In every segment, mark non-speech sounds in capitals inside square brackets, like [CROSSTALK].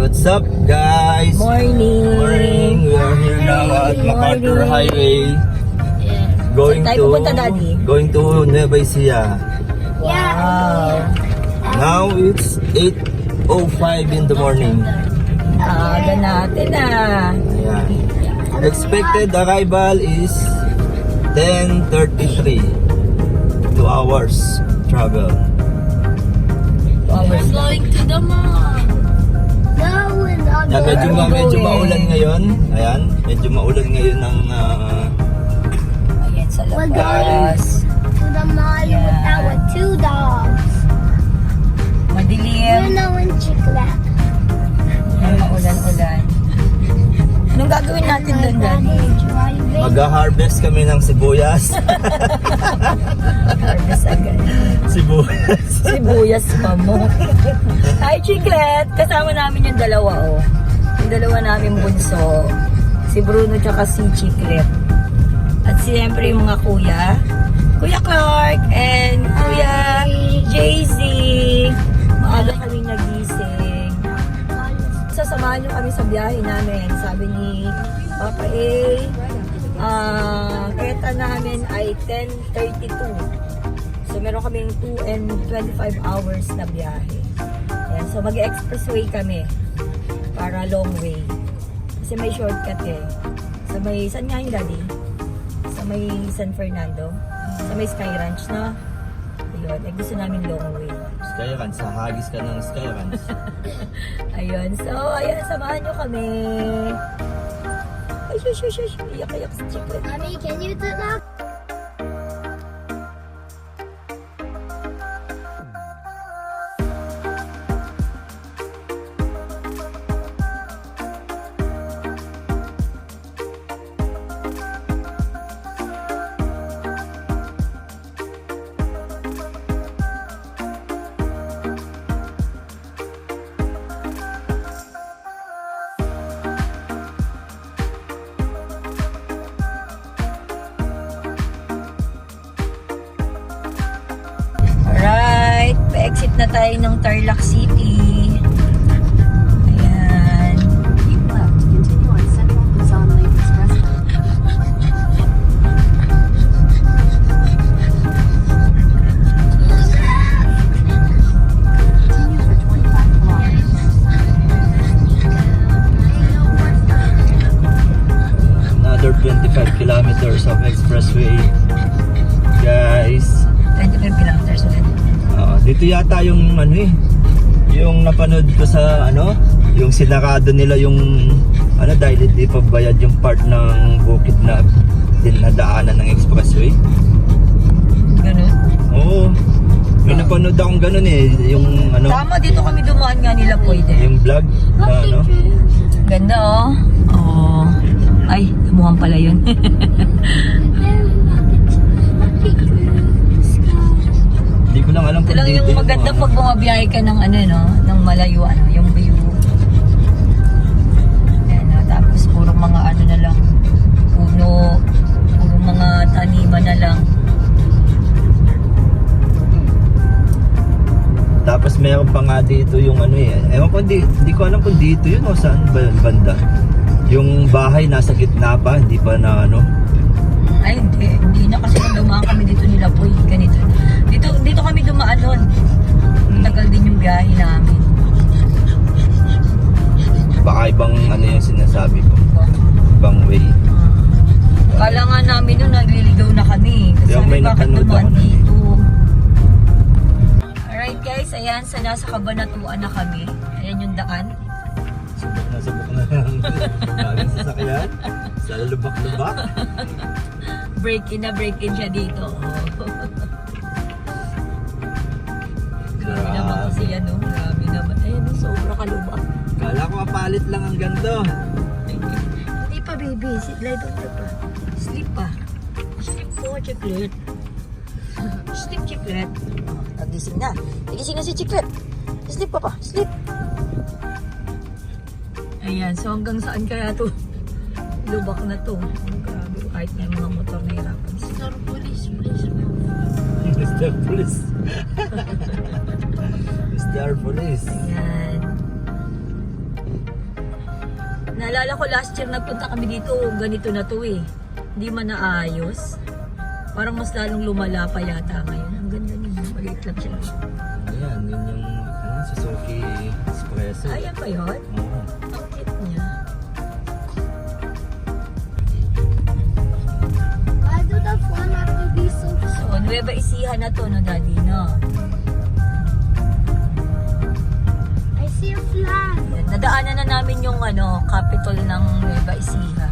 what's up guys? Morning. Morning. We are here now at MacArthur Morning. Highway. Going Saan tayo to pupunta, Daddy? Going to Nueva Ecija. Wow. Now it's 8:05 in the morning. Aga natin ah. Ayan. Expected arrival is 10:33. 2 hours travel. Hours. going to the mall. No, we're not Yan, medyo, we medyo going? maulan ngayon. Ayan, medyo maulan ngayon ng ah, Ayan sa We're labas. to the mall with Yeah. our two dogs. Madilim. Bruno and Chiclet. Ay, maulan-ulan. Gagawin natin doon, driving. mag-harvest kami ng sibuyas. Harvest agad. sibuyas. Sibuyas pa mo. Hi, Chiclet! Kasama namin yung dalawa, oh. Yung dalawa namin bunso. Si Bruno tsaka si Chiclet. At siyempre yung mga kuya. Kuya Clark and Kuya JZ. Maaga. Sasamahan nyo kami sa biyahe namin. Sabi ni Papa A, ah, kayata namin ay 10.32. So, meron kaming 2 and 25 hours na biyahe. Ayan, so, mag-expressway kami para long way. Kasi may shortcut eh. Sa may, saan nga yung daddy? Sa may San Fernando? Sa may Sky Ranch, no? Ayun, eh, gusto namin long way. Skyruns, hahagis ka ng Skyruns. [LAUGHS] Ayun, so, ayan, samahan nyo kami. Ay, shush, shush, shush, iyak-iyak si Chiclet. Mommy, can you up? Pa-exit na tayo ng Tarlac City. Ayan. Keep left to continue on Central Luzon Lane Expressway. Continue for 25 kilometers. Another 25 kilometers of expressway. Dito yata yung ano eh, yung napanood ko sa ano, yung sinarado nila yung ano dahil hindi pa bayad yung part ng bukid na dinadaanan ng expressway. Ganun. Oo. May napanood akong ganun eh, yung ano, Tama, dito kami dumaan nga nila pwede. yung vlog na ano. Ganda oh. Oo. Ay, mukhang pala yun. [LAUGHS] Ko lang alam Ito lang yung maganda ano. pag bumabiyahe ka ng ano, no? Ng malayo, ano, yung view. Ayan, no? Tapos puro mga ano na lang. Puno. Puro mga taniman na lang. Tapos meron pa nga dito yung ano eh. Ewan ko, hindi, hindi ko alam kung dito yun o saan ba banda. Yung bahay nasa gitna pa, hindi pa na ano. Ay, hindi. Hindi na kasi nung dumaan kami dito nila po. Dumaan nun. Tagal din yung biyahe namin. Baka ibang ano yung sinasabi ko. Ibang way. Kala nga namin nung nagliligaw na kami. Kasi Yung may bakit napanood dumaan ako na dito? Alright guys, ayan, sa nasa kabanatuan na kami. Ayan yung daan. Nasubok na lang. [LAUGHS] Laging sasakyan. Sa lubak-lubak. Break-in na break-in siya dito. Grabe naman kasi yan, no? Grabe naman. Ayun, no, sobra kalubak. Kala ko kapalit lang ang ganito. Hindi pa, baby. Sit lie down ka pa. Sleep pa. Sleep po, chiclet. [LAUGHS] Sleep, chiclet. Nagising na. Nagising na si chiclet. Sleep pa pa. Sleep. Ayan, so hanggang saan kaya to? Lubak na to. Grabe, kahit may mga motor na hirapan. Sir, police, please. Mr. Police. [LAUGHS] [LAUGHS] Mr. Police. Ayan. Naalala ko last year nagpunta kami dito, ganito na to eh. Hindi man naayos. Parang mas lalong lumala pa yata ngayon. Ang ganda niya. Maliit lang siya. Ayan, yun yung ano, Suzuki Espresso. Ayan pa yun? Oo. Ang cute niya. Why do the phone have to be so So, Nueva Ecija na to, no, Daddy, no? I see a flag. Nadaanan na namin yung ano, capital ng Nueva Ecija.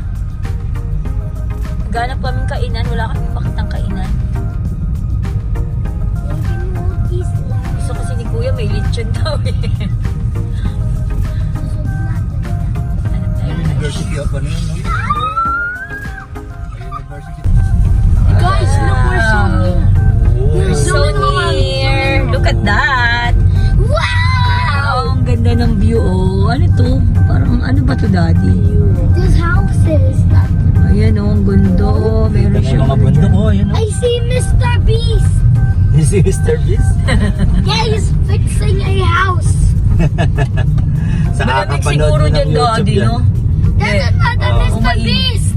Naghanap kami kainan, wala kami makitang kainan. Gusto kasi ni Kuya may lechon daw eh. Hanap tayo ng University of ano yun, no? Guys, look, we're so near. Oh, So near! Look at that! Ng view oh. Ano to? Parang ano ba to, Daddy? There's houses. That Ayan oh, ang ganda oh. Meron siya. mga bundok, oh, yun, I see Mr. Beast. [LAUGHS] You see Mr. Beast? [LAUGHS] Yeah, he's fixing a house. [LAUGHS] Sa Malamig kakapanood siguro mo ng dyan, YouTube Daddy, yan. no? Yeah. another Oh. Mr. Beast.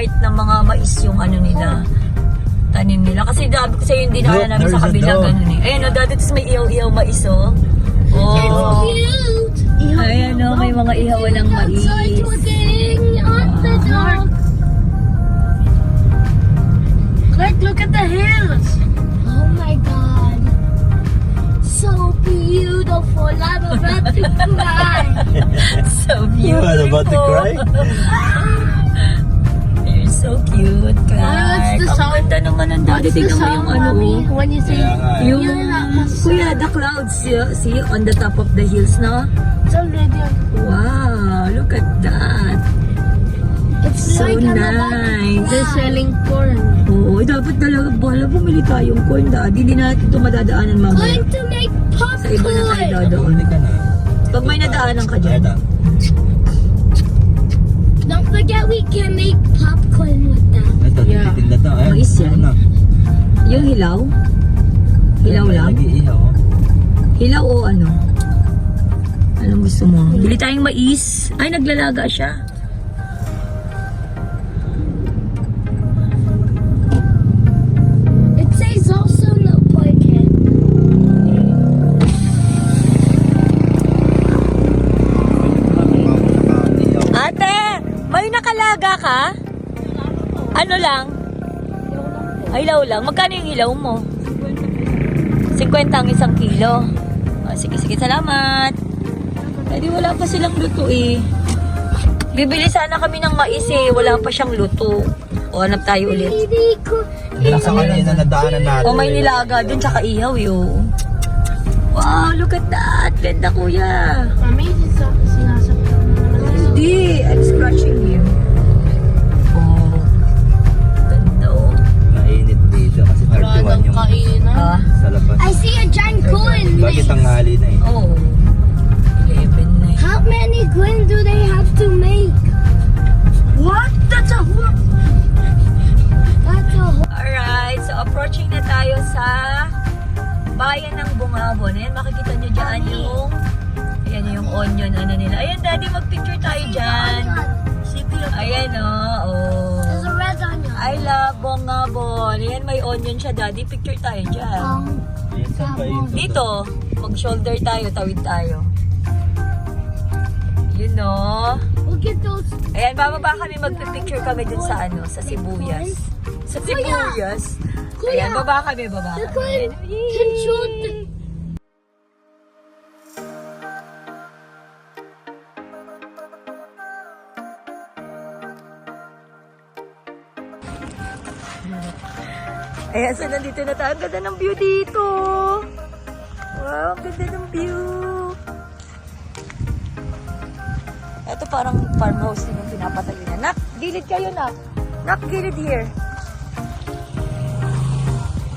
Part ng mga mais yung ano nila. Tanim nila. Kasi dabi ko sa'yo yung dinala namin sa kabila. Ganun eh. Ayan o, dati tapos may ihaw-ihaw mais oh. Oh. cute. Ayan o, may mga ihawan ng mais. Dog. Clark, look at the hills. Oh my god. So beautiful. I'm about to [LAUGHS] cry. So beautiful. What about to cry? [LAUGHS] So cute, Clark. What's the Ang song? ganda naman ng dati. The Tingnan mo song, yung ano mommy? When you say. Yung, You're not the sun. kuya, the clouds, see, see, on the top of the hills, no? it's already on. Wow, look at that. It's So like nice. They're selling corn. Oo, dapat talaga, bahala bumili tayong corn, daddy. Hindi natin ito madadaanan mamaya. Going to make Sa iba na tayo popcorn. dadaan. Pag may nadaanan ka dyan. We can make popcorn with that. Ito, Yeah. titinda to. Ayan, Mais yan. ano na. Yung hilaw? Hilaw May lang? nag-iihaw, oh. Hilaw o ano? Anong gusto mo? Bili tayong mais. Ay, naglalaga siya. Ano lang? Hilaw lang. Magkano yung hilaw mo? 50 ang isang kilo. O, sige, sige. Salamat. Pwede wala pa silang luto eh. Bibili sana kami ng mais eh. Wala pa siyang luto. O, hanap tayo ulit. Hindi ko. Yan sa kanina nadaanan natin. O, may nilaga dun tsaka ihaw yun. Wow, look at that. Ganda kuya. Mami, sinasaktan mo naman. Hindi, I'm scratching 31 yung kainan. Ah, sa labas. I see a giant coin. Bakit tanghali na eh? oh. 11 na eh. How many coins do they have to make? What? That's a whole... That's a whole. Alright, so approaching na tayo sa bayan ng Bungabon. Ayan, makikita nyo dyan yung... Ayan yung onion, ano nila. Ayan, daddy, mag-picture tayo dyan. Ayan oh, oh. I love Bungabon. Ayan, may onion siya, daddy. Picture tayo dyan. Um? Dito, mag-shoulder tayo, tawid tayo. You know. we'll get those. Ayan, bababa kami, magpipicture kami dun sa ano, sa Sibuyas. Sa Sibuyas. Kuya! Ayan, baba kami, baba kami. can shoot. Ayan, so nandito na tayo. Ang ganda ng view dito. Wow, ang ganda ng view. Ito parang farmhouse din yung pinapatayo niya. Nak, gilid kayo, nak. Nak, gilid here.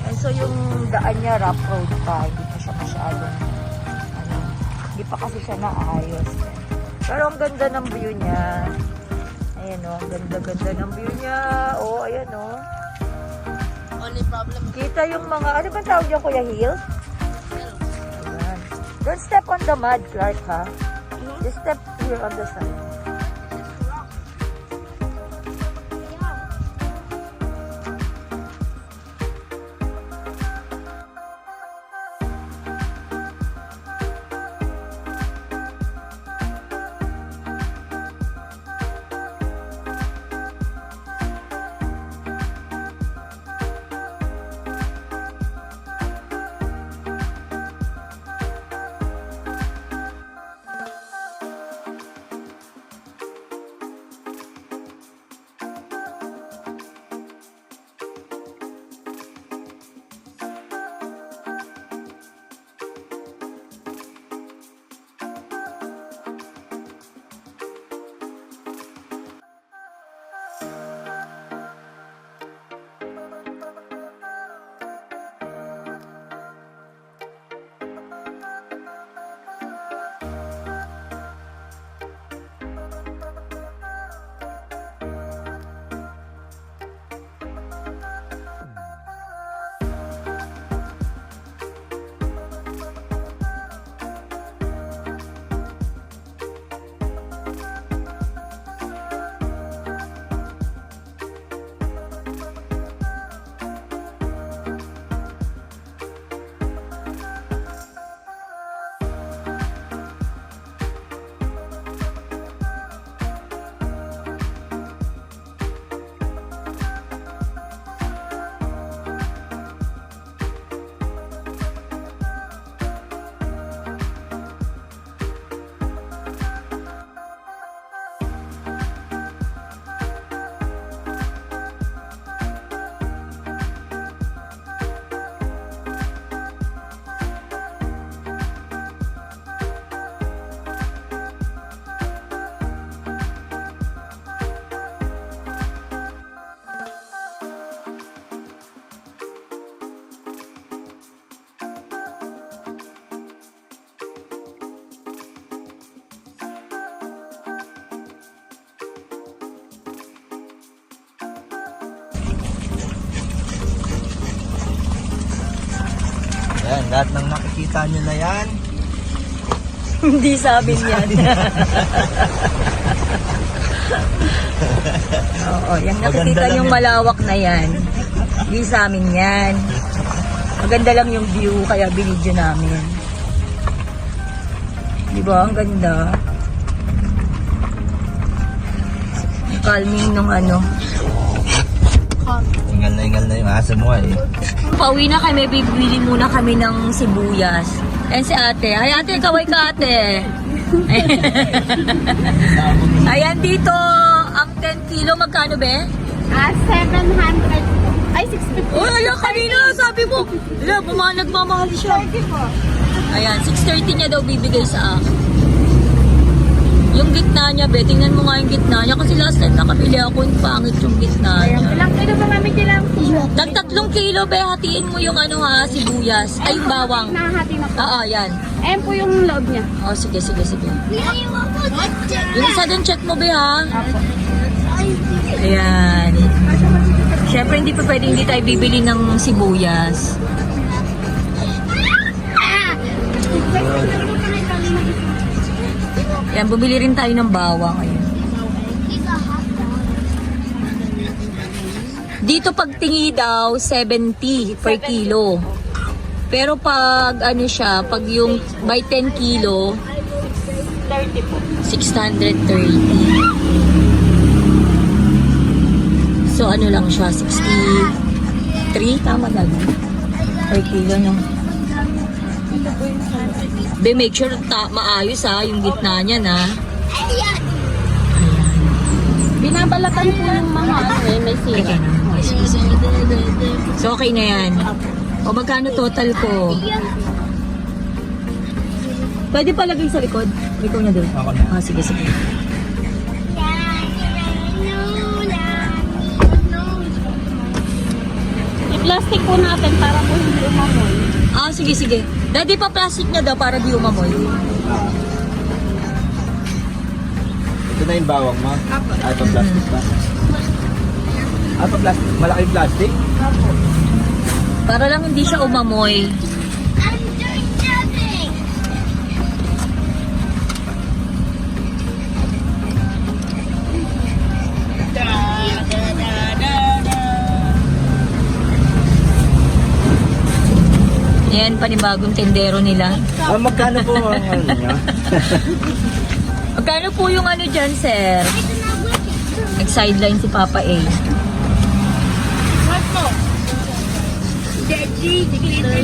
And so yung daan niya, rough road pa. Hindi pa siya masyadong, ano, hindi pa kasi siya naayos. Pero ang ganda ng view niya. Ayan o, ang ganda-ganda ng view niya. Oh, ayan o. Only problem Kita yung mga, ano ba tawag yung Kuya Hill? Ayan. Don't step on the mud, Clark, ha? Just step here on the side. Yan, lahat ng nakikita nyo na yan. Hindi sabi niyan. Oo, yung Maganda nakikita lang yung yan. malawak na yan. Hindi sa amin yan. Maganda lang yung view, kaya binidyo namin. Di ba? Ang ganda. Ang Calming nung ano. Ingal na ingal na yung asa mo eh. Pauwi na kami, bibili muna kami ng sibuyas. Ayan si ate. Ay ate, kaway ka ate. [LAUGHS] Ayan dito, ang 10 kilo, magkano be? Ah, 700. Ay, 650. Oh, ayan kanina, sabi mo. Wala, buma, nagmamahal siya. Ayan, 6.30 niya daw bibigay sa akin. Yung gitna niya, be, tingnan mo nga yung gitna niya. Kasi last time nakabili ako yung pangit yung gitna niya. Ilang kilo ba kami dyan? Tag tatlong kilo, be, hatiin mo yung ano ha, sibuyas. Ay, yung bawang. Nahahati na po. Oo, yan. Ayan po yung loob niya. Oh, sige, sige, sige. Yung isa din check mo, be, ha? Ayan. Siyempre, hindi pa pwede hindi tayo bibili ng sibuyas. Ayan, bumili rin tayo ng bawang. Ayan. Dito pag tingi daw, 70 per kilo. Pero pag ano siya, pag yung by 10 kilo, 30 po. 630. So ano lang siya, 63? Tama na? Per kilo, no? Be, make sure ta maayos ha, yung gitna niya na. Binabalatan po yung mga ano eh, may sira. So okay na yan. O magkano total ko? Pwede pa lagay sa likod. Ikaw na doon. Ako na. Ah, sige, sige. I-plastic po natin para po hindi umamoy. Ah, sige, sige. Daddy, pa plastic niya daw para di umamoy. Ito na yung bawang mo? Apo. Ah, ito plastic ba? Ah, ito plastic. Malaking plastic? Para lang hindi siya umamoy. Yan, panibagong tendero nila. Ah, magkano po ang ano niya? [LAUGHS] Magkano po yung ano dyan, sir? Nag-sideline si Papa A. What glitter,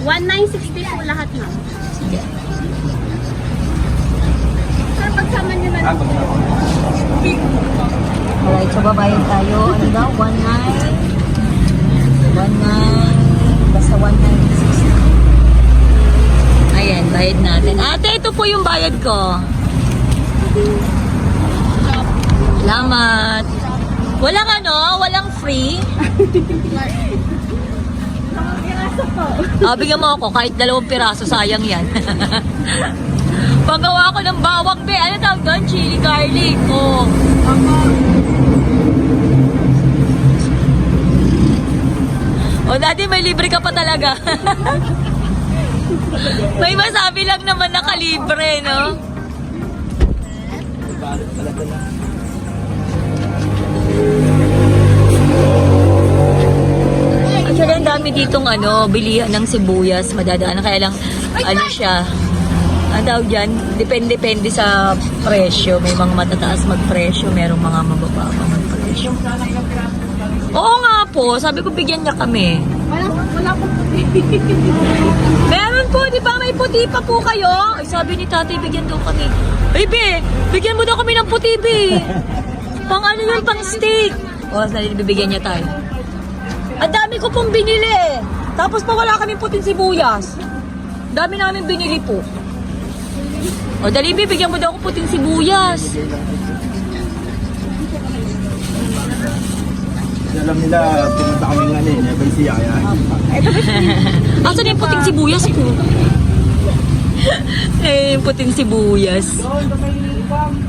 One nine sixty po lahat na. Sige. Sir, pagsama niyo na Ah? Alright, so babayad tayo. Ano daw? 1.9? 1.9? Basta 1.960. Ayan, bayad natin. Ate, ito po yung bayad ko. Salamat. Walang ano? Walang free? Ah, bigyan mo ako kahit dalawang piraso, sayang yan. [LAUGHS] Pagawa ko ng bawang be, ano tawag doon? Chili garlic. Oh. O dati may libre ka pa talaga. [LAUGHS] may masabi lang naman nakalibre, no? Talaga na. Actually, ang dami ditong ano, bilihan ng sibuyas, madadaan. Kaya lang, ano siya, ang tawag dyan, depende-depende sa presyo. May mga matataas magpresyo, merong mga mabababa magpresyo. Oo nga po, sabi ko bigyan niya kami. Wala, wala po [LAUGHS] Meron po, di ba? May puti pa po kayo. Ay, sabi ni tatay, bigyan daw kami. Ay, be, bigyan mo daw kami ng puti, be. Pang ano yun, pang steak. O, sali, bibigyan niya tayo. Ang dami ko pong binili. Tapos pa wala kaming puting sibuyas. Dami namin binili po. O, dali, be, bigyan mo daw ako puting sibuyas. Alam nila, pumunta kami nga eh, Nueva Ecija kaya. [LAUGHS] Asan yung puting sibuyas ko? [LAUGHS] eh, yung puting sibuyas.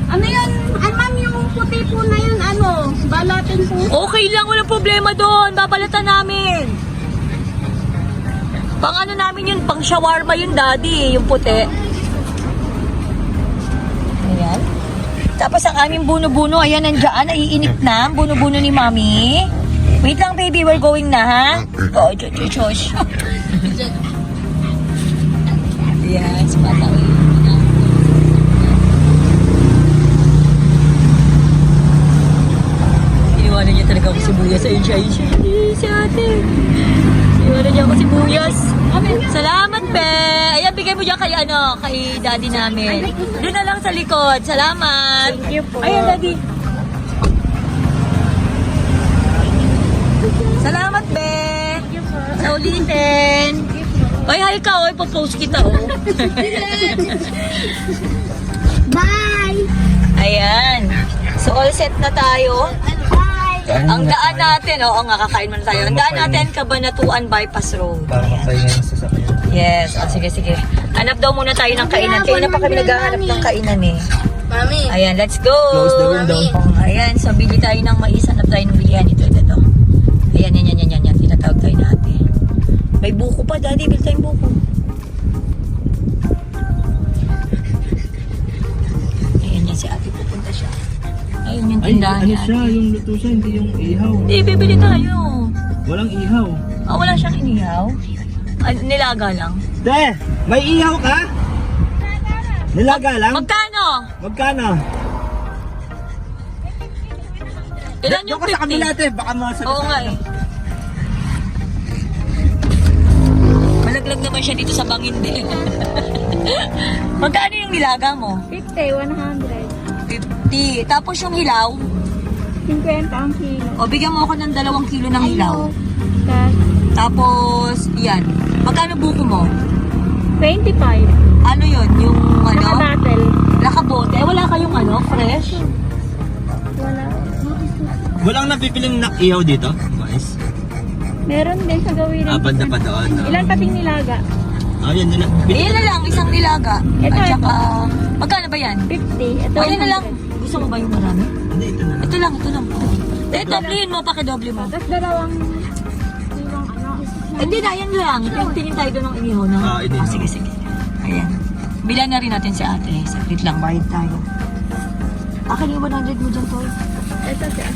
Ano yan? Ano ma'am yung puti po na yun, ano? Balatin po. Okay lang, walang problema doon. Babalatan namin. Pang ano namin yun, pang shawarma yun, daddy, yung puti. Tapos ang aming buno-buno, ayan, nandiyan, naiinit na, ang buno-buno ni mami. Wait lang, baby, we're going na, ha? Oo, oh, chosh. Ayan, si Papa, Iniwanan niya talaga ako sibuyas. Ayun siya, ayun siya. Ayun si ate. Iniwanan niya ako sibuyas. Salamat, pe. Dyan kay, ano, kay daddy namin. Doon na lang sa likod. Salamat. Thank you po. Ayan, daddy. Salamat, be. Sa ulitin. Oy, hi ka, oy. Popost kita, oh. Bye! [LAUGHS] [LAUGHS] Ayan. So, all set na tayo. Ang daan natin, oo nga, kakain muna tayo. Ang daan natin, Kabanatuan Bypass Road. Para makain yung sasakyan. Yes, oh, sige, sige. Hanap daw muna tayo ng kainan. Kaya na pa kami naghahanap ng kainan eh. Mami! Ayan, let's go! Close the window. Ayan, so bili tayo ng mais. Hanap tayo ng bilihan. Ito, ito, ito. Ayan, yan, yan, yan, yan, yan. Tinatawag tayo na ate. May buko pa, daddy. Bili tayong buko. Ayun yung tindahan ni ate. yung luto siya, hindi yung ihaw. Hindi, bibili tayo. Walang ihaw. Ah, wala siyang inihaw? Ah, nilaga lang. Te, may ihaw ka? Nilaga lang? Magkano? Magkano? Ilan yung Doon ka sa kabila, 50? te. Baka masagot. Oo nga eh. Malaglag naman siya dito sa bangin din. [LAUGHS] Magkano yung nilaga mo? 50, 100. 50. Tapos yung hilaw, 50 ang kilo. o bigyan mo ako ng dalawang kilo ng hilaw. Tapos, Tapos, yan. Magkano buko mo? 25. Ano yun? Yung ano? Naka-battle. Nakabote. Eh, wala kayong ano? Fresh? Wala. Walang napipiling nakiyaw dito? Mais? Meron din sa gawin. Ah, banda pa doon. ah. Ilan pating nilaga? Ah, yan nila. Iyan na lang, isang nilaga. Ito, At saka, magkano ba yan? 50. Ito O, na lang. Gusto mo ba yung marami? Hindi, ito na. Ito lang, ito lang. Eh, doblein mo, pakidoble mo. Tapos dalawang... Ano? Hindi na, yan lang. Tingin- Tingin tayo doon ng inihaw na. Ah, inihaw. sige, sige. Ayan. Bilan na rin natin si ate. Saglit lang, bayad tayo. Akin yung 100 mo dyan, Toy. Ito siya.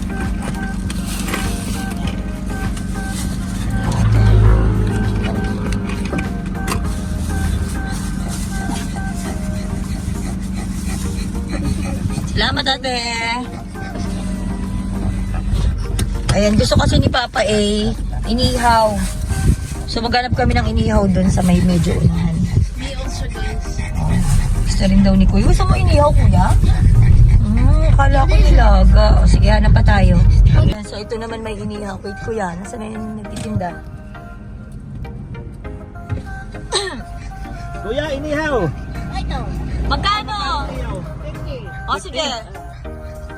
Salamat, ate. Ayan, gusto kasi ni Papa A, inihaw. So, maghanap kami ng inihaw doon sa may medyo unahan. Me also guys. Gusto rin daw ni Kuya. Gusto mo inihaw, Kuya? Hmm, akala ko nilaga. O, sige, hanap pa tayo. Ayan, so, ito naman may inihaw. Wait, Kuya, nasa na yung nagtitinda? Kuya, inihaw! O, sige.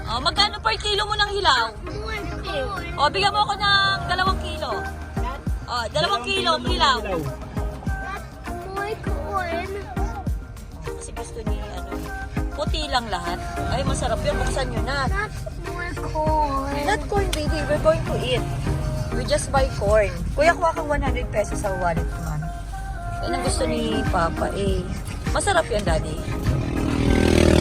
O, magkano per kilo mo ng hilaw? 20. O, bigyan mo ako ng dalawang kilo. O, dalawang kilo ang hilaw. Kasi gusto ni, ano, puti lang lahat. Ay, masarap yun. Buksan nyo na. Not more corn. Not corn, baby. We're going to eat. We just buy corn. Kuya, kuha kang 100 pesos sa wallet ko, man. Yan ang gusto ni Papa, eh. Masarap yan, Daddy.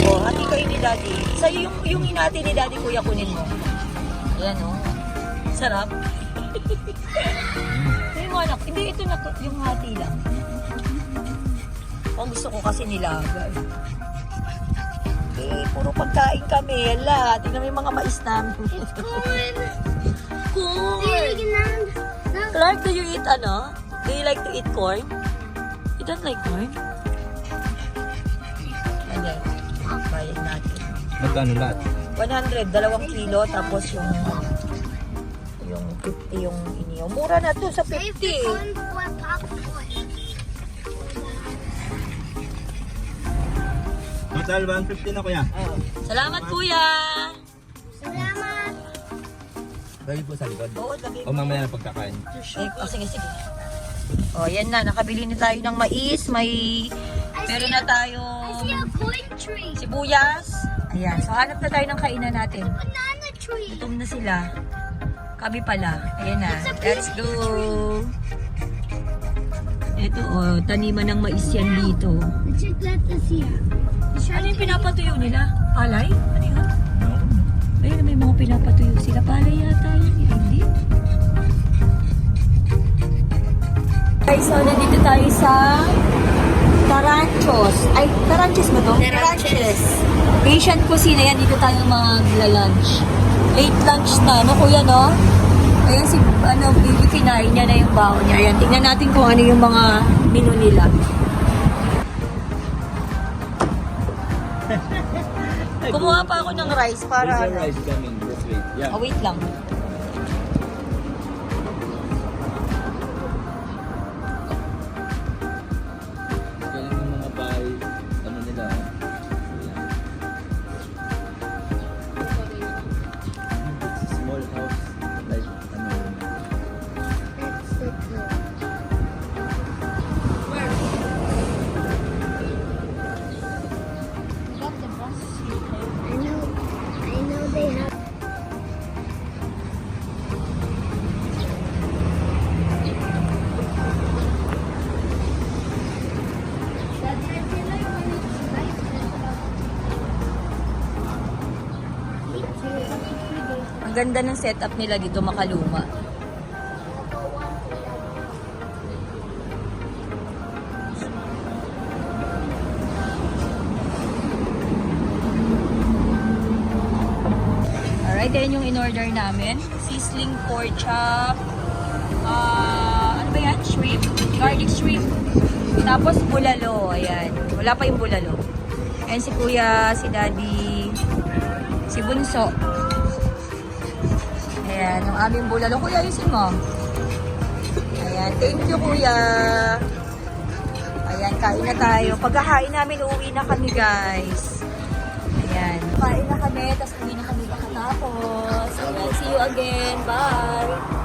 O, hati kayo ni Daddy. Sa'yo yung, yung hinati ni Daddy, Kuya, kunin mo. Ayan, oh. Sarap. [LAUGHS] Yung mga anak, hindi ito na, yung hati lang. Ang gusto ko kasi nilagay. Eh, puro pagkain kami. Ala, tingnan mo yung mga mais namin. Corn. corn! Clark, do you eat ano? Do you like to eat corn? You don't like corn? Bayad natin. Magkano lahat? 100, dalawang kilo, tapos yung yung 50 yung iniyo. Mura na to sa 50. Corn for popcorn. Total 150 na kuya. Salamat, kuya! Salamat. Lagi po sa likod. Oo, lagay O mamaya na pagkakain. Eh, oh, sige, sige. Oh, yan na. Nakabili na tayo ng mais. May... Meron na tayo Sibuyas. Ayan. So, hanap na tayo ng kainan natin. Banana tree. Gutom na sila. Kami pala. Ayan na. Let's go. Ito, oh, taniman ng mais yan dito. Ano yung pinapatuyo nila? Palay? Ano yun? Ayun, may mga pinapatuyo sila. Palay yata yun. Hindi. Guys, so nandito tayo sa Taranchos. Ay, Taranchos ba to? Taranches. Asian cuisine. Ayan, dito tayo magla-lunch. Late lunch na, no kuya, no? Ayan si, ano, baby, kinain niya na yung baon niya. Ayan, tingnan natin kung ano yung mga menu nila. [LAUGHS] Kumuha pa ako ng rice para ano. coming this way. Yeah. Oh, wait lang. Ganda ng setup nila dito, makaluma. Alright, yan yung in-order namin. Sizzling pork chop. Ah, ano ba yan? Shrimp. Garlic shrimp. Tapos bulalo. Ayan. Wala pa yung bulalo. Ayan si kuya, si daddy, si bunso. Ayan, yung aming bulalo. Kuya, ayusin mo. Ayan. Thank you kuya. Ayan, kain na tayo. Pagkahain namin, uuwi na kami guys. Ayan. Kain na kami, tapos uwi na kami pagkatapos. Ayan, see you again. Bye!